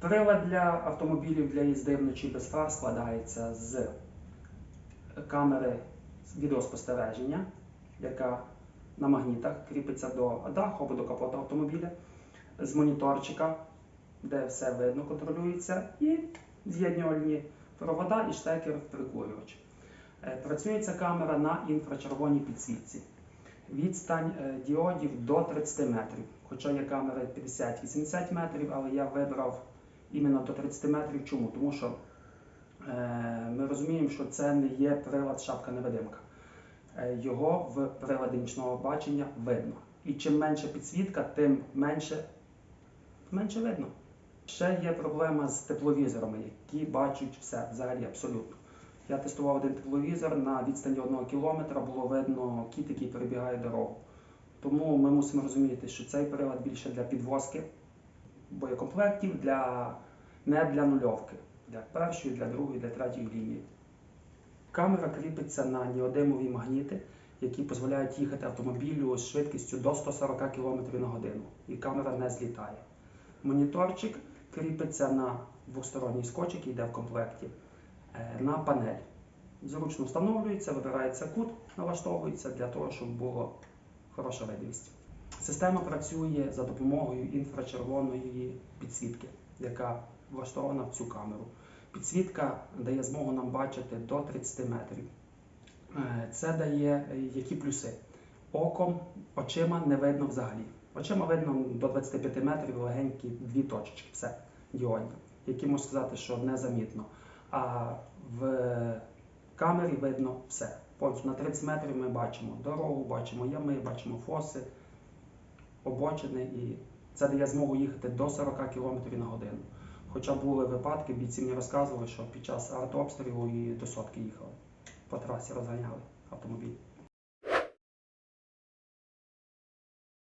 Прилад для автомобілів для їзди вночі без фар складається з камери відеоспостереження, яка на магнітах кріпиться до даху або до капота автомобіля, з моніторчика, де все видно, контролюється, і з'єднювальні провода і штекер прикурювач. Е, Працює ця камера на інфрачервоній підсвітці. Відстань е, діодів до 30 метрів. Хоча є камери 50-80 метрів, але я вибрав іменно до 30 метрів. Чому? Тому що е, ми розуміємо, що це не є прилад шапка-невидимка. Е, його в приладі нічного бачення видно. І чим менше підсвітка, тим менше, менше видно. Ще є проблема з тепловізорами, які бачать все взагалі абсолютно. Я тестував один тепловізор на відстані одного кілометра, було видно кіт, який перебігає дорогу. Тому ми мусимо розуміти, що цей прилад більше для підвозки боєкомплектів, для, не для нульовки, для першої, для другої, для третьої лінії. Камера кріпиться на неодимові магніти, які дозволяють їхати автомобілю з швидкістю до 140 км на годину, і камера не злітає. Моніторчик кріпиться на двосторонній скотч, який йде в комплекті, е, на панель. Зручно встановлюється, вибирається кут, налаштовується для того, щоб було хороша видимість. Система працює за допомогою інфрачервоної підсвітки, яка влаштована в цю камеру. Підсвітка дає змогу нам бачити до 30 метрів. Е, Це дає е, які плюси? Оком, очима не видно взагалі. Очима видно до 25 метрів легенькі дві точечки, все, діодні, які можна сказати, що незамітно. А в камері видно все. Повністю на 30 метрів ми бачимо дорогу, бачимо ями, бачимо фоси, обочини, і це дає змогу їхати до 40 км на годину. Хоча були випадки, бійці мені розказували, що під час артобстрілу і до сотки їхали. По трасі розганяли автомобіль.